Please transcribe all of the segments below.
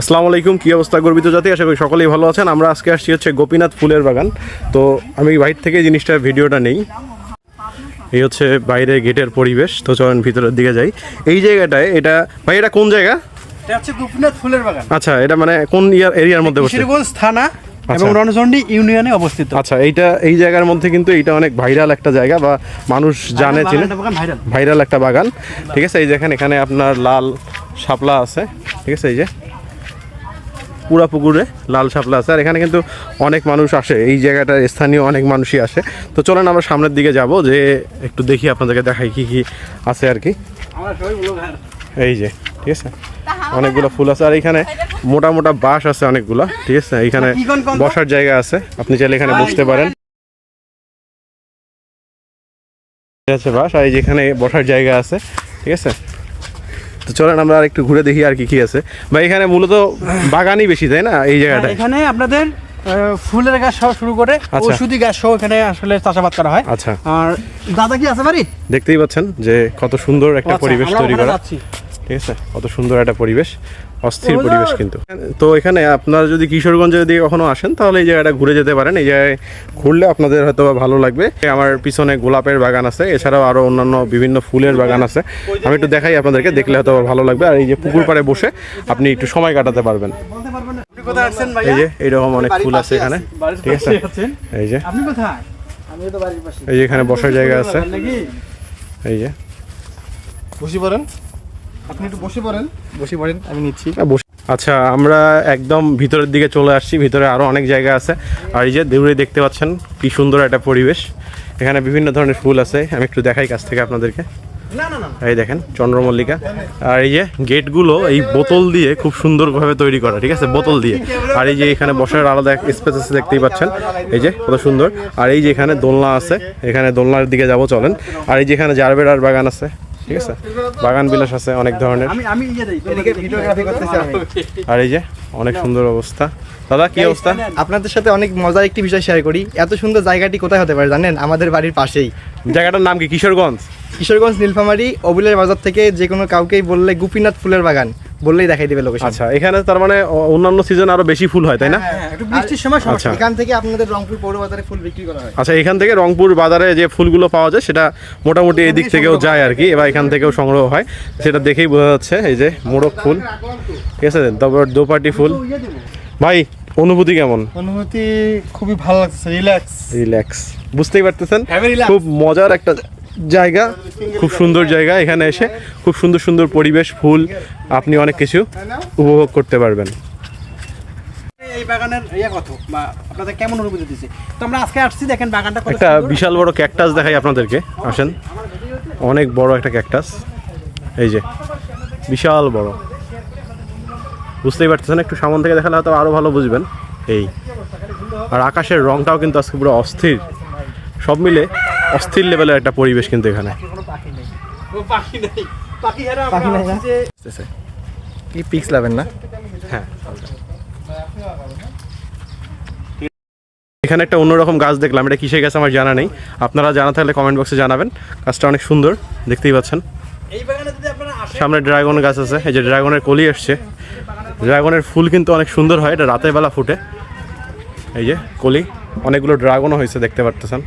আসসালামু আলাইকুম কী অবস্থা গর্বিত জাতি? আশা করি সকলেই ভালো আছেন। আমরা আজকে আসছি হচ্ছে গোপীনাথ ফুলের বাগান। তো আমি বাইর থেকে জিনিসটা ভিডিওটা নেই। এই হচ্ছে বাইরে গেটের পরিবেশ। তো চলেন ভিতরের দিকে যাই। এই জায়গাটায় এটা ভাই এটা কোন জায়গা? এটা হচ্ছে গোপীনাথ ফুলের বাগান। আচ্ছা এটা মানে কোন ইয়ার এরিয়ার মধ্যে কিশোরগঞ্জ থানা এবং আচ্ছা। রণচণ্ডী ইউনিয়নে অবস্থিত। আচ্ছা এইটা এই জায়গার মধ্যে কিন্তু এটা অনেক ভাইরাল একটা জায়গা বা মানুষ জানে চিনে। ভাইরাল। একটা বাগান। ঠিক আছে এই দেখেন এখানে আপনার লাল শাপলা আছে। ঠিক আছে এই যে। পুরা পুকুরে লাল শাপলা আছে। আর এখানে কিন্তু অনেক মানুষ আসে। এই জায়গাটার স্থানীয় অনেক মানুষই আসে। তো চলেন আমরা সামনের দিকে যাব যে একটু দেখি আপনাদেরকে দেখাই কি কি আছে আর কি। আমরা সবাই ব্লগার এই যে ঠিক আছে? অনেকগুলো ফুল আছে। আর এখানে মোটা মোটা বাঁশ আছে অনেকগুলো ঠিক আছে? এখানে? বসার জায়গা আছে। আপনি চাইলে এখানে বসতে পারেন। আছে বাস আর এই যে এখানে বসার জায়গা আছে ঠিক আছে? তো চলেন আমরা আর একটু ঘুরে দেখি আর কি কি আছে। ভাই এখানে মূলত বাগানই বেশি তাই না এই জায়গাটা এখানে আপনাদের ফুলের গাছ সহ শুরু করে আচ্ছা। ওষুধি গাছ সহ এখানে আসলে চাষাবাদ করা হয়। আচ্ছা। আর দাদা কি আছে বাড়ি? দেখতেই পাচ্ছেন যে কত সুন্দর একটা আচ্ছা, পরিবেশ তৈরি করা। ঠিক আছে কত সুন্দর একটা পরিবেশ। অস্থির পরিবেশ কিন্তু। তো এখানে আপনারা যদি কিশোরগঞ্জের দিকে কখনো আসেন তাহলে এই জায়গাটা ঘুরে যেতে পারেন। এই জায়গায় ঘুরলে আপনাদের হয়তো বা ভালো লাগবে। আমার পিছনে গোলাপের বাগান আছে এছাড়াও আরও অন্যান্য বিভিন্ন ফুলের বাগান আছে। আমি একটু দেখাই আপনাদেরকে দেখলে হয়তো ভালো লাগবে। আর এই যে পুকুর পাড়ে বসে আপনি একটু সময় কাটাতে পারবেন। এই যে এইরকম অনেক ফুল আছে এখানে। ঠিক আছে? এই যে। এই যে এখানে বসার জায়গা আছে। এই যে। বসে পড়েন। আপনি একটু বসে পড়েন। বসে পড়েন আমি নিচ্ছি। আচ্ছা আমরা একদম ভিতরের দিকে চলে আসছি ভিতরে আরও অনেক জায়গা আছে। আর এই যে দূরে দেখতে পাচ্ছেন কি সুন্দর একটা পরিবেশ। এখানে বিভিন্ন ধরনের ফুল আছে আমি একটু দেখাই কাছ থেকে আপনাদেরকে। না না না এই দেখেন চন্দ্রমল্লিকা। আর এই যে গেটগুলো এই বোতল দিয়ে খুব সুন্দরভাবে তৈরি করা ঠিক আছে? বোতল দিয়ে। আর এই যে এখানে বসার আলাদা স্পেস আছে দেখতেই পাচ্ছেন। এই যে কত সুন্দর। আর এই যে এখানে দোলনা আছে এখানে দোলনার দিকে যাব চলেন। আর এই যে এখানে জারবেরার বাগান আছে ঠিক আছে? বাগান বিলাস আছে অনেক ধরনের। আমি আমি দেই এদিকে ভিডিওগ্রাফি করতেছি আমি। আর এই যে অনেক সুন্দর অবস্থা। দাদা কি অবস্থা? আপনাদের সাথে অনেক মজার একটি বিষয় শেয়ার করি। এত সুন্দর জায়গাটি কোথায় হতে পারে জানেন? আমাদের বাড়ির পাশেই। জায়গাটার নাম কি? কিশোরগঞ্জ? কিশোরগঞ্জ নীলফামারি অবিলের বাজার থেকে যে কোনো কাউকেই বললে গোপীনাথ ফুলের বাগান। বললেই দেখাই দেবে লোকেশন আচ্ছা এখানে তার মানে অন্যান্য সিজন আরও বেশি ফুল হয় তাই না? হ্যাঁ, একটু বৃষ্টির সময় সমস্যা আচ্ছা। এখান থেকে আপনাদের রংপুর পৌর বাজারে ফুল বিক্রি করা হয়। আচ্ছা এখান থেকে রংপুর বাজারে যে ফুলগুলো পাওয়া যায় সেটা মোটামুটি এই দিক থেকেও যায় আর কি এবার এখান থেকেও সংগ্রহ হয়। সেটা দেখেই বোঝা যাচ্ছে এই যে মোরগ ফুল। ঠিক আছে তারপর দোপাটি ফুল। ভাই অনুভূতি কেমন? অনুভূতি খুবই ভালো লাগছে রিল্যাক্স রিল্যাক্স বুঝতেই পারতেছেন? খুব মজার একটা জায়গা। খুব সুন্দর জায়গা এখানে এসে। খুব সুন্দর সুন্দর পরিবেশ ফুল। আপনি অনেক কিছু উপভোগ করতে পারবেন। এই বাগানের ইয়ে কত? বা আপনাদের কেমন অনুভূতি দিচ্ছে? তো আমরা আজকে আসছি দেখেন বাগানটা একটা বিশাল বড় ক্যাকটাস দেখাই আপনাদেরকে। আসেন। অনেক বড় একটা ক্যাকটাস। এই যে বিশাল বড়। বুঝতেই পারতেছেন একটু সামন থেকে দেখালে হয়তো আরও ভালো বুঝবেন। এই। আর আকাশের রংটাও কিন্তু আজকে পুরো অস্থির। সব মিলে অস্থির লেভেলের একটা পরিবেশ কিন্তু এখানে। কোনো পাখি নেই। ও পাখি নেই। পাখি হারা পাখি আমরা নাই না? ভাবছি যে কি পিক্স লাভেন না? হ্যাঁ। এখানে একটা অন্যরকম গাছ দেখলাম। এটা কিসের গাছ আমার জানা নেই। আপনারা জানা থাকলে কমেন্ট বক্সে জানাবেন। গাছটা অনেক সুন্দর দেখতেই পাচ্ছেন। এই বাগানে যদি আপনারা আসেন সামনে ড্রাগন গাছ আছে। এই যে ড্রাগনের কলি আসছে। ড্রাগনের ফুল কিন্তু অনেক সুন্দর হয়। এটা রাতের বেলা ফুটে। এই যে কলি। অনেকগুলো ড্রাগনও হয়েছে দেখতে পারতেছেন।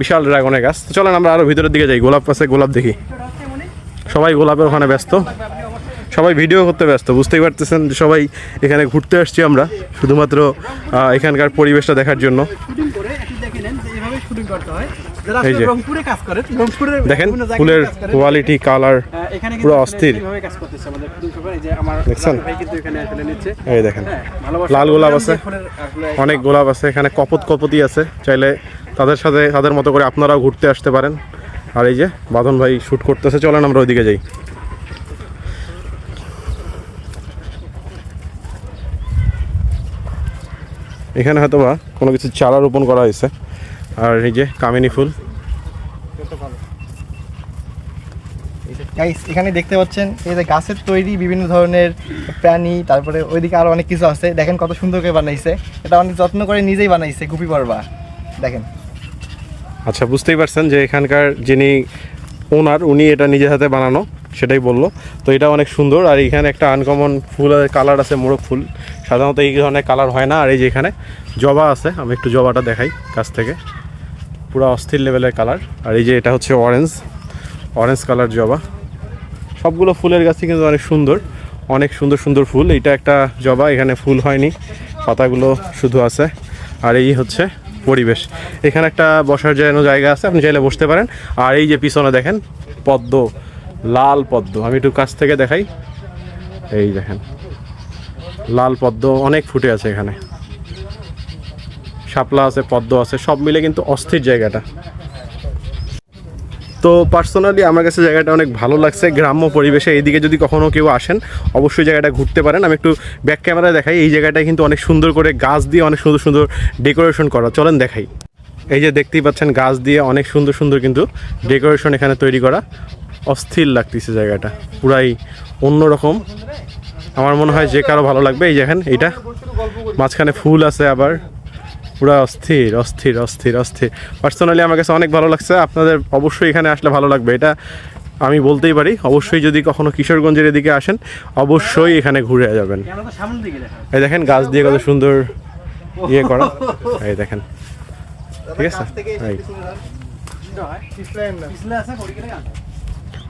বিশাল ড্রাগনের গাছ তো চলেন আমরা আরও ভিতরের দিকে যাই, গোলাপ আছে গোলাপ দেখি সবাই গোলাপের ওখানে ব্যস্ত সবাই ভিডিও করতে ব্যস্ত, বুঝতেই পারতেছেন সবাই এখানে ঘুরতে আসছি আমরা, শুধুমাত্র এখানকার পরিবেশটা দেখার জন্য এই যে। দেখেন, ফুলের কোয়ালিটি কালার পুরো অস্থির। দেখেন, লাল গোলাপ আছে। অনেক গোলাপ আছে, এখানে কপত কপতি আছে, চাইলে তাদের সাথে, তাদের মতো করে আপনারাও ঘুরতে আসতে পারেন। আর এই যে, বাঁধন ভাই শ্যুট করতেছে, চলেন আমরা ওইদিকে যাই। এখানে হয়তো বা কোনো কিছু চারা রোপণ করা হয়েছে। আর এই যে, কামিনী ফুল। এখানে দেখতে পাচ্ছেন, এই যে গাছের তৈরি বিভিন্ন ধরনের প্রাণী, তারপরে ওইদিকে আরও অনেক কিছু আছে। দেখেন কত সুন্দর করে বানাইছে। এটা অনেক যত্ন করে নিজেই বানাইছে, গুপি পর্বা দেখেন। আচ্ছা বুঝতেই পারছেন যে এখানকার যিনি ওনার, উনি এটা নিজের হাতে বানানো, সেটাই বলল। তো এটা অনেক সুন্দর, আর এখানে একটা আনকমন ফুলের কালার আছে, মোরগ ফুল। সাধারণত এই ধরনের কালার হয় না, আর এই যে এখানে জবা আছে, আমি একটু জবাটা দেখাই কাছ থেকে। পুরো অস্থির লেভেলের কালার আর এই যে এটা হচ্ছে অরেঞ্জ অরেঞ্জ কালার জবা। সবগুলো ফুলের গাছই কিন্তু অনেক সুন্দর অনেক সুন্দর সুন্দর ফুল। এটা একটা জবা, এখানে ফুল হয়নি, পাতাগুলো শুধু আছে। আর এই হচ্ছে পরিবেশ। এখানে একটা বসার যেন জায়গা আছে, আপনি চাইলে বসতে পারেন। আর এই যে পিছনে দেখেন, পদ্ম, লাল পদ্ম। আমি একটু কাছ থেকে দেখাই। এই দেখেন, লাল পদ্ম অনেক ফুটে আছে এখানে। শাপলা আছে, পদ্ম আছে, সব মিলে কিন্তু অস্থির জায়গাটা। তো পার্সোনালি আমার কাছে জায়গাটা অনেক ভালো লাগছে। গ্রাম্য পরিবেশে এইদিকে যদি কখনো কেউ আসেন, অবশ্যই জায়গাটা ঘুরতে পারেন। আমি একটু ব্যাক ক্যামেরায় দেখাই। এই জায়গাটায় কিন্তু অনেক সুন্দর করে গাছ দিয়ে অনেক সুন্দর সুন্দর ডেকোরেশন করা। চলেন দেখাই। এই যে দেখতেই পাচ্ছেন গাছ দিয়ে অনেক সুন্দর সুন্দর কিন্তু ডেকোরেশন এখানে তৈরি করা। অস্থির লাগতেছে জায়গাটা। পুরাই অন্যরকম। আমার মনে হয় যে কারও ভালো লাগবে। এই যেখানে এইটা। মাঝখানে ফুল আছে আবার। পুরো অস্থির অস্থির অস্থির অস্থির। পার্সোনালি আমার কাছে অনেক ভালো লাগছে। আপনাদের অবশ্যই এখানে আসলে ভালো লাগবে। এটা আমি বলতেই পারি। অবশ্যই যদি কখনো কিশোরগঞ্জের এদিকে আসেন অবশ্যই এখানে ঘুরে যাবেন। এই দেখেন গাছ দিয়ে কত সুন্দর ইয়ে করা। এই দেখেন। ঠিক আছে?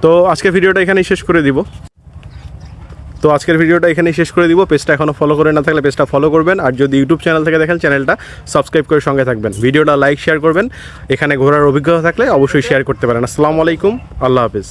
তো আজকের ভিডিওটা এখানেই শেষ করে দিব। তো আজকের ভিডিওটা এখানেই শেষ করে দিব। পেজটা এখনও ফলো করে না থাকলে পেজটা ফলো করবেন। আর যদি ইউটিউব চ্যানেল থেকে দেখেন চ্যানেলটা সাবস্ক্রাইব করে সঙ্গে থাকবেন। ভিডিওটা লাইক শেয়ার করবেন। এখানে ঘোরার অভিজ্ঞতা থাকলে অবশ্যই শেয়ার করতে পারেন। আসসালামু আলাইকুম। আল্লাহ হাফিজ।